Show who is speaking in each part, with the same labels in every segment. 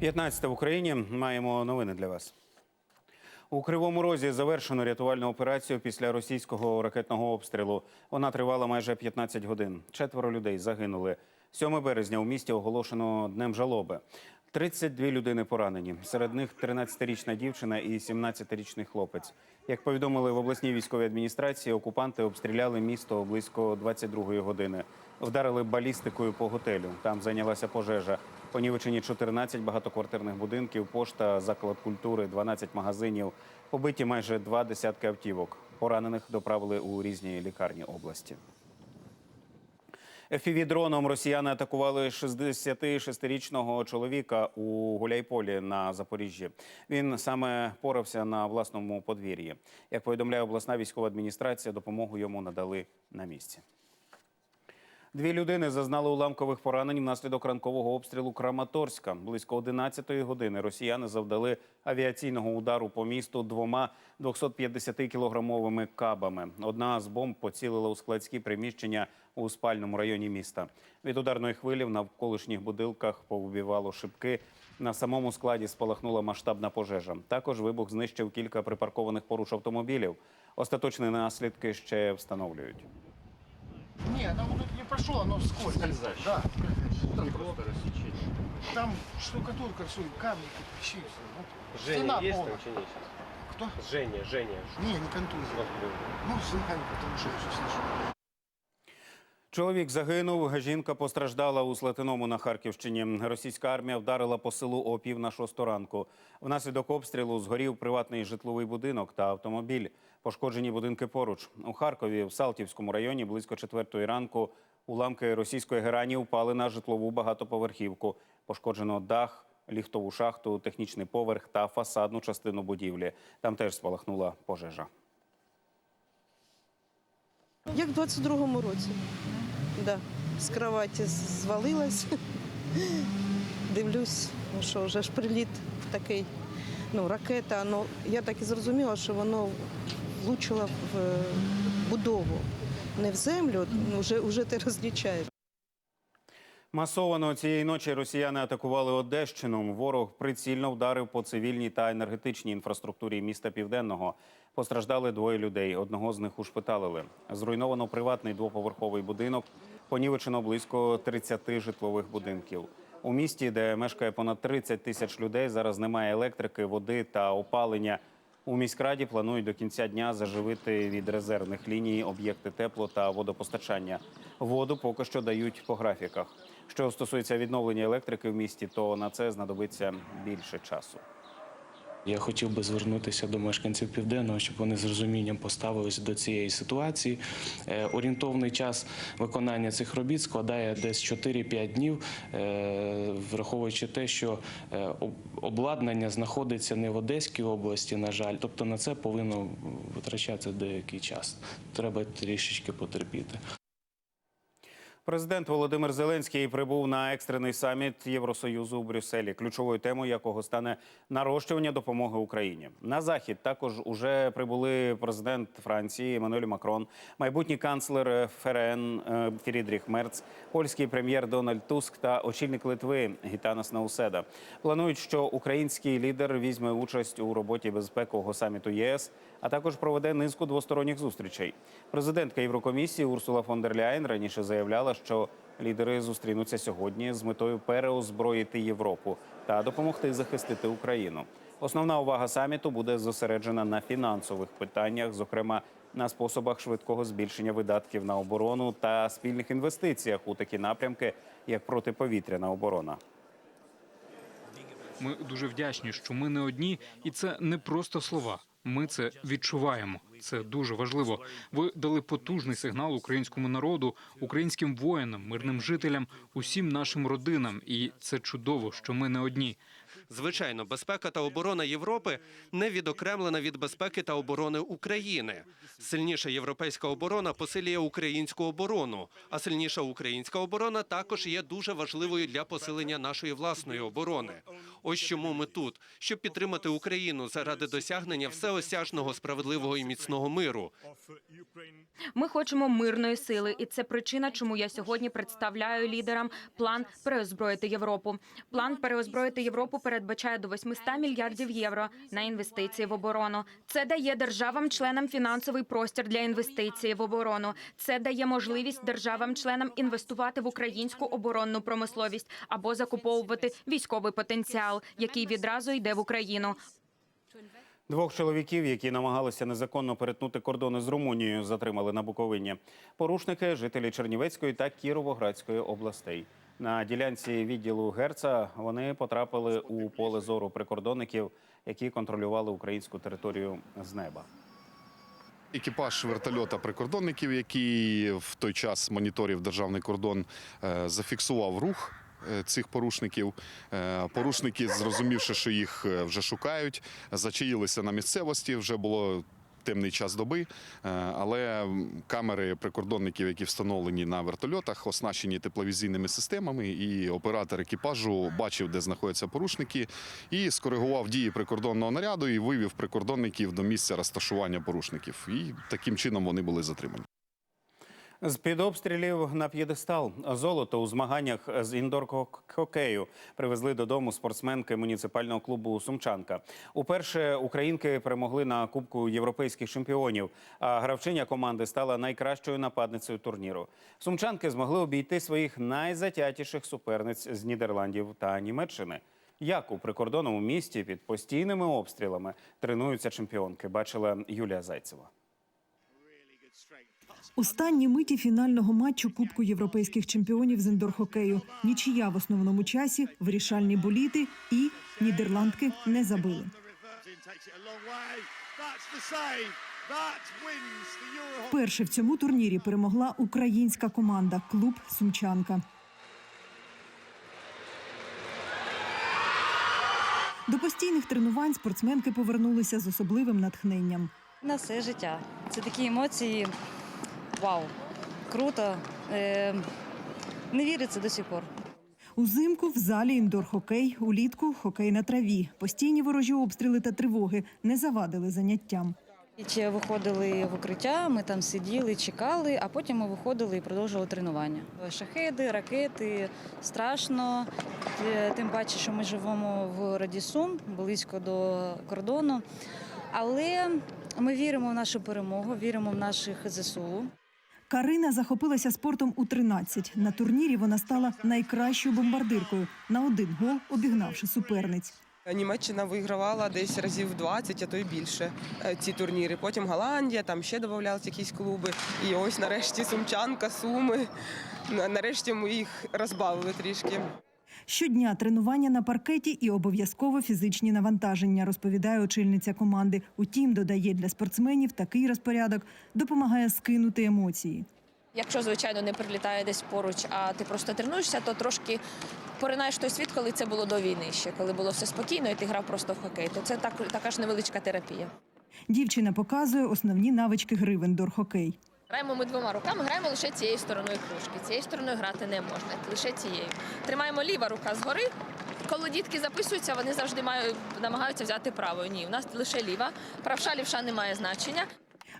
Speaker 1: 15 в Україні маємо новини для вас. У Кривому Розі завершено рятувальну операцію після російського ракетного обстрілу. Вона тривала майже 15 годин. Четверо людей загинули. 7 березня у місті оголошено днем жалоби. 32 людини поранені. Серед них 13-річна дівчина і 17-річний хлопець. Як повідомили в обласній військовій адміністрації, окупанти обстріляли місто близько 22-ї години. Вдарили балістикою по готелю. Там зайнялася пожежа. Понівечені 14 багатоквартирних будинків, пошта, заклад культури, 12 магазинів. Побиті майже два десятки автівок. Поранених доправили у різні лікарні області. ФПВ-дроном росіяни атакували 66-річного чоловіка у Гуляйполі на Запоріжжі. Він саме порався на власному подвір'ї. Як повідомляє обласна військова адміністрація, допомогу йому надали на місці. Дві людини зазнали уламкових поранень внаслідок ранкового обстрілу Краматорська. Близько 11-ї години росіяни завдали авіаційного удару по місту двома 250-кілограмовими кабами. Одна з бомб поцілила у складські приміщення у спальному районі міста. Від ударної хвилі в навколишніх будинках повибивало шибки. На самому складі спалахнула масштабна пожежа. Також вибух знищив кілька припаркованих поруч автомобілів. Остаточні наслідки ще встановлюють.
Speaker 2: Нет, оно не пошло, оно вскользь.
Speaker 3: Скользящее.
Speaker 2: Да.
Speaker 3: Там просто рассечение.
Speaker 2: Там штукатурка, все, камни, кирпичи, все. Вот.
Speaker 3: Женя
Speaker 2: Стена
Speaker 3: есть
Speaker 2: полная.
Speaker 3: там чи ні сейчас?
Speaker 2: Кто?
Speaker 3: Женя, Женя.
Speaker 2: Не, не контузия. Ну, знаю, потому что я все слышу.
Speaker 1: Чоловік загинув, жінка постраждала у Слатиному на Харківщині. Російська армія вдарила по селу о пів на шосту ранку. Внаслідок обстрілу згорів приватний житловий будинок та автомобіль. Пошкоджені будинки поруч. У Харкові, в Салтівському районі, близько четвертої ранку, уламки російської герані впали на житлову багатоповерхівку. Пошкоджено дах, ліфтову шахту, технічний поверх та фасадну частину будівлі. Там теж спалахнула пожежа.
Speaker 4: Як в 22-му році. Да. З кроваті звалилась. Дивлюсь, ну що вже ж приліт такий, ну, ракета. Ну, я так і зрозуміла, що воно влучило в е, будову. Не в землю, ну, вже, вже ти розлічаєш.
Speaker 1: Масовано цієї ночі росіяни атакували Одещину. Ворог прицільно вдарив по цивільній та енергетичній інфраструктурі міста Південного. Постраждали двоє людей. Одного з них ушпиталили. Зруйновано приватний двоповерховий будинок. Понівечено близько 30 житлових будинків. У місті, де мешкає понад 30 тисяч людей, зараз немає електрики, води та опалення. У міськраді планують до кінця дня заживити від резервних ліній об'єкти тепло та водопостачання. Воду поки що дають по графіках. Що стосується відновлення електрики в місті, то на це знадобиться більше часу.
Speaker 5: Я хотів би звернутися до мешканців південного, щоб вони з розумінням поставились до цієї ситуації. Е, Орієнтовний час виконання цих робіт складає десь 4-5 днів, е, враховуючи те, що е, обладнання знаходиться не в Одеській області, на жаль, тобто на це повинно витрачатися деякий час. Треба трішечки потерпіти.
Speaker 1: Президент Володимир Зеленський прибув на екстрений саміт Євросоюзу у Брюсселі, ключовою темою якого стане нарощування допомоги Україні. На захід також уже прибули президент Франції Еммануель Макрон, майбутній канцлер ФРН е, Фрідріх Мерц, польський прем'єр Дональд Туск та очільник Литви Гітанас Науседа. Планують, що український лідер візьме участь у роботі безпекового саміту єС, а також проведе низку двосторонніх зустрічей. Президентка Єврокомісії Урсула фон дер Ляєн раніше заявляла, що лідери зустрінуться сьогодні з метою переозброїти Європу та допомогти захистити Україну. Основна увага саміту буде зосереджена на фінансових питаннях, зокрема на способах швидкого збільшення видатків на оборону та спільних інвестиціях у такі напрямки, як протиповітряна оборона.
Speaker 6: Ми дуже вдячні, що ми не одні, і це не просто слова. Ми це відчуваємо. Це дуже важливо. Ви дали потужний сигнал українському народу, українським воїнам, мирним жителям, усім нашим родинам. І це чудово, що ми не одні.
Speaker 7: Звичайно, безпека та оборона Європи не відокремлена від безпеки та оборони України. Сильніша європейська оборона посилює українську оборону, а сильніша українська оборона також є дуже важливою для посилення нашої власної оборони. Ось чому ми тут, щоб підтримати Україну заради досягнення всеосяжного, справедливого і міцного миру.
Speaker 8: Ми хочемо мирної сили, і це причина, чому я сьогодні представляю лідерам план переозброїти Європу. План переозброїти Європу передбачає до 800 мільярдів євро на інвестиції в оборону. Це дає державам-членам фінансовий простір для інвестицій в оборону. Це дає можливість державам-членам інвестувати в українську оборонну промисловість або закуповувати військовий потенціал, який відразу йде в Україну.
Speaker 1: Двох чоловіків, які намагалися незаконно перетнути кордони з Румунією, затримали на Буковині. Порушники жителі Чернівецької та Кіровоградської областей. На ділянці відділу Герца вони потрапили у поле зору прикордонників, які контролювали українську територію з неба.
Speaker 9: Екіпаж вертольота прикордонників, який в той час моніторив державний кордон, е, зафіксував рух цих порушників. Е, Порушники, зрозумівши, що їх е, вже шукають, зачаїлися на місцевості. Вже було темний час доби, е, але камери прикордонників, які встановлені на вертольотах, оснащені тепловізійними системами, і оператор екіпажу бачив, де знаходяться порушники, і скоригував дії прикордонного наряду і вивів прикордонників до місця розташування порушників. І таким чином вони були затримані.
Speaker 1: З під обстрілів на п'єдестал золото у змаганнях з індор-хокею привезли додому спортсменки муніципального клубу Сумчанка. Уперше українки перемогли на Кубку європейських чемпіонів. А гравчиня команди стала найкращою нападницею турніру. Сумчанки змогли обійти своїх найзатятіших суперниць з Нідерландів та Німеччини. Як у прикордонному місті під постійними обстрілами тренуються чемпіонки, бачила Юлія Зайцева.
Speaker 10: Останні миті фінального матчу Кубку європейських чемпіонів з індор-хокею. Нічия в основному часі, вирішальні боліти і нідерландки не забили. Перше в цьому турнірі перемогла українська команда клуб Сумчанка. До постійних тренувань спортсменки повернулися з особливим натхненням.
Speaker 11: На все життя. Це такі емоції. Вау! Круто. Е, не віриться до сих пор.
Speaker 10: Узимку в залі індор-хокей, улітку хокей на траві. Постійні ворожі обстріли та тривоги не завадили заняттям.
Speaker 11: Чи виходили в укриття, ми там сиділи, чекали, а потім ми виходили і продовжували тренування. Шахеди, ракети, страшно. Е, Тим паче, що ми живемо в Радісум, близько до кордону. Але ми віримо в нашу перемогу, віримо в наших ЗСУ.
Speaker 10: Карина захопилася спортом у 13. На турнірі вона стала найкращою бомбардиркою на один гол, обігнавши суперниць.
Speaker 12: Німеччина вигравала десь разів 20, а то й більше е, ці турніри. Потім Голландія, там ще додавалися якісь клуби. І ось нарешті Сумчанка, Суми. Нарешті ми їх розбавили трішки.
Speaker 10: Щодня тренування на паркеті і обов'язково фізичні навантаження, розповідає очільниця команди. Утім, додає для спортсменів такий розпорядок допомагає скинути емоції.
Speaker 13: Якщо, звичайно, не прилітає десь поруч, а ти просто тренуєшся, то трошки поринаєш той світ, коли це було до війни ще, коли було все спокійно, і ти грав просто в хокей. То це так, така ж невеличка терапія.
Speaker 10: Дівчина показує основні навички гри в індор-хокей.
Speaker 13: Граємо ми двома руками, граємо лише цією стороною кружки. Цією стороною грати не можна, лише цією. Тримаємо ліва рука згори. Коли дітки записуються, вони завжди мають, намагаються взяти правою. Ні, у нас лише ліва. Правша, лівша не має значення.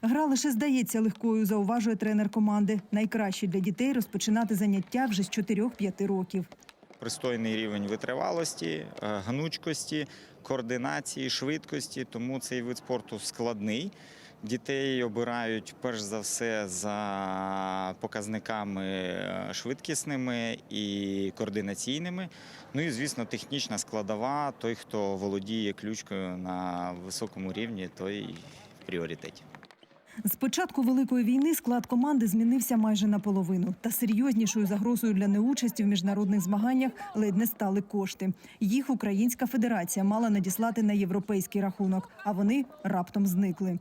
Speaker 10: Гра лише здається легкою, зауважує тренер команди. Найкраще для дітей розпочинати заняття вже з 4-5 років.
Speaker 14: пристойний рівень витривалості, е, гнучкості, координації, швидкості. Тому цей вид спорту складний. Дітей обирають перш за все за показниками е, швидкісними і координаційними. Ну і звісно, технічна складова. Той, хто володіє ключкою на високому рівні, той в пріоритеті.
Speaker 10: З початку великої війни склад команди змінився майже наполовину. Та серйознішою загрозою для неучасті в міжнародних змаганнях ледь не стали кошти. Їх Українська Федерація мала надіслати на європейський рахунок, а вони раптом зникли.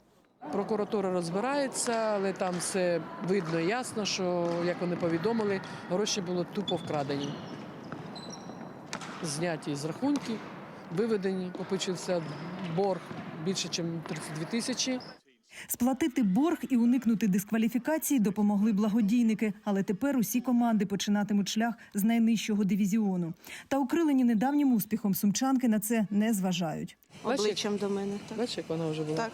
Speaker 12: Прокуратура розбирається, але там все видно ясно, що, як вони повідомили, гроші були тупо вкрадені. Зняті з рахунків, виведені, попичився борг більше, ніж 32 тисячі.
Speaker 10: Сплатити борг і уникнути дискваліфікації допомогли благодійники, але тепер усі команди починатимуть шлях з найнижчого дивізіону. Та укрилені недавнім успіхом сумчанки на це не зважають.
Speaker 4: Обличчям до мене. Так.
Speaker 15: Бачиш, як вона вже була?
Speaker 4: Так.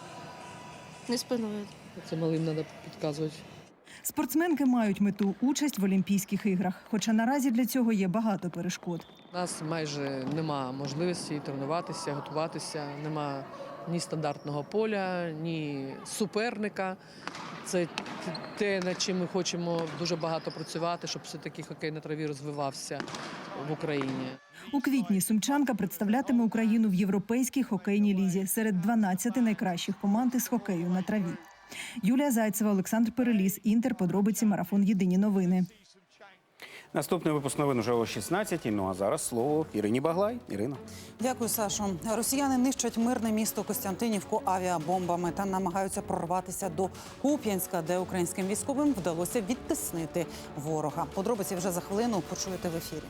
Speaker 4: Не спиною.
Speaker 15: Це малим треба підказувати.
Speaker 10: Спортсменки мають мету участь в Олімпійських іграх, хоча наразі для цього є багато перешкод.
Speaker 15: У нас майже нема можливості тренуватися, готуватися, нема ні стандартного поля, ні суперника. Це те, над чим ми хочемо дуже багато працювати, щоб все-таки хокей на траві розвивався в Україні.
Speaker 10: У квітні сумчанка представлятиме Україну в європейській хокейній лізі серед 12 найкращих команд із хокею на траві. Юлія Зайцева, Олександр Переліс, Інтер. Подробиці марафон. Єдині новини.
Speaker 1: Наступний випуск новин уже о 16 Ну а зараз слово Ірині Баглай. Ірина.
Speaker 16: Дякую, Сашо. Росіяни нищать мирне місто Костянтинівку авіабомбами та намагаються прорватися до Куп'янська, де українським військовим вдалося відтиснити ворога. Подробиці вже за хвилину почуєте в ефірі.